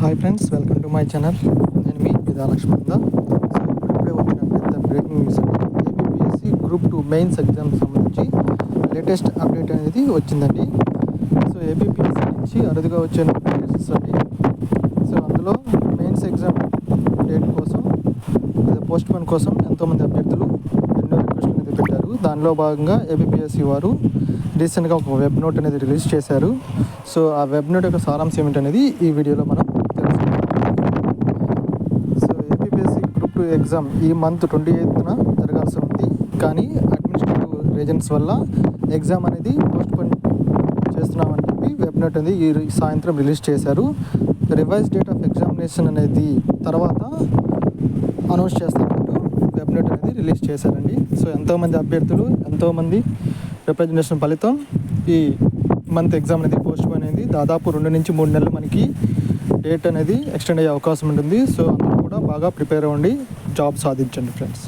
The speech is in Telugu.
Hi friends welcome to my channel నేను మీ విధాలక్ష్మంద సో ఇప్పుడే వచ్చిన పెద్ద breaking news APSC group two mains exam సంబంధించి లేటెస్ట్ అప్డేట్ అనేది వచ్చిందండి. సో ఏపీఎస్సి నుంచి అరుదుగా వచ్చే నోటిఫికేషన్స్ అండి. సో అందులో మెయిన్స్ ఎగ్జామ్ డేట్ కోసం లేదా పోస్ట్ పోన్ కోసం ఎంతోమంది అభ్యర్థులు ఎన్నో రిక్వెస్ట్ అనేది పెట్టారు. దానిలో భాగంగా ఏపీఎస్సి వారు రీసెంట్గా ఒక వెబ్ నోట్ అనేది రిలీజ్ చేశారు. సో ఆ వెబ్ నోట్ యొక్క సారాంశం ఏంటనేది ఈ వీడియోలో మనం తెలుసుకుందాం so APSC group two exam ఈ మంత్ ట్వంటీ ఎయిత్న జరగాల్సి ఉంది. కానీ అడ్మినిస్ట్రేటివ్ రీజన్స్ వల్ల ఎగ్జామ్ అనేది పోస్ట్ పోన్ చేస్తున్నామని చెప్పి వెబ్నెట్ అనేది ఈ సాయంత్రం రిలీజ్ చేశారు. రివైజ్ డేట్ ఆఫ్ ఎగ్జామినేషన్ అనేది తర్వాత అనౌన్స్ చేస్తామంటూ వెబ్నెట్ అనేది రిలీజ్ చేశారండి. సో ఎంతోమంది అభ్యర్థులు ఎంతోమంది రిప్రజెంటేషన్ ఫలితం ఈ మంత్ ఎగ్జామ్ అనేది పోస్ట్ పోన్ దాదాపు రెండు నుంచి మూడు నెలలు మనకి డేట్ అనేది ఎక్స్టెండ్ అయ్యే అవకాశం ఉంటుంది. సో అందరూ కూడా బాగా ప్రిపేర్ అవ్వండి. జాబ్ సాధించండి ఫ్రెండ్స్